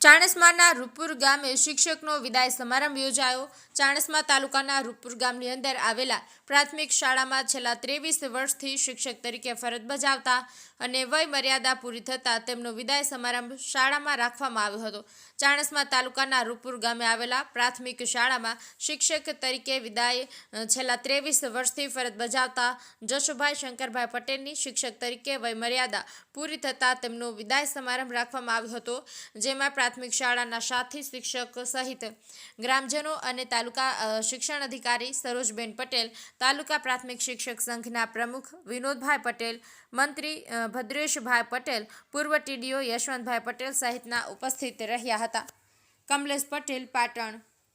ચાણસ્માના રૂપુર ગામે શિક્ષકનો વિદાય સમારંભ યોજાયો. ચાણસમા તાલુકાના રૂપુર ગામની અંદર આવેલા પ્રાથમિક શાળામાં છેલ્લા ત્રેવીસ વર્ષથી શિક્ષક તરીકે ફરજ બજાવતા અને વય મર્યાદા પૂરી થતાં તેમનો વિદાય સમારંભ શાળામાં રાખવામાં આવ્યો હતો. ચાણસમા તાલુકાના રૂપુર ગામે આવેલા પ્રાથમિક શાળામાં શિક્ષક તરીકે વિદાય છેલ્લા ત્રેવીસ વર્ષથી ફરજ બજાવતા જશુભાઈ શંકરભાઈ પટેલની શિક્ષક તરીકે વય મર્યાદા પૂરી થતાં તેમનો વિદાય સમારંભ રાખવામાં આવ્યો હતો, જેમાં પ્રાથમિક શાળાના સાથી શિક્ષક સહિત ગ્રામજનો અને તાલુકા શિક્ષણ અધિકારી સરોજબેન પટેલ, તાલુકા પ્રાથમિક શિક્ષક સંઘના પ્રમુખ વિનોદભાઈ પટેલ, મંત્રી ભદ્રેશભાઈ પટેલ, પૂર્વ ટીડીઓ યશવંતભાઈ પટેલ સહિતના ઉપસ્થિત રહ્યા હતા. કમલેશ પટેલ, પાટણ.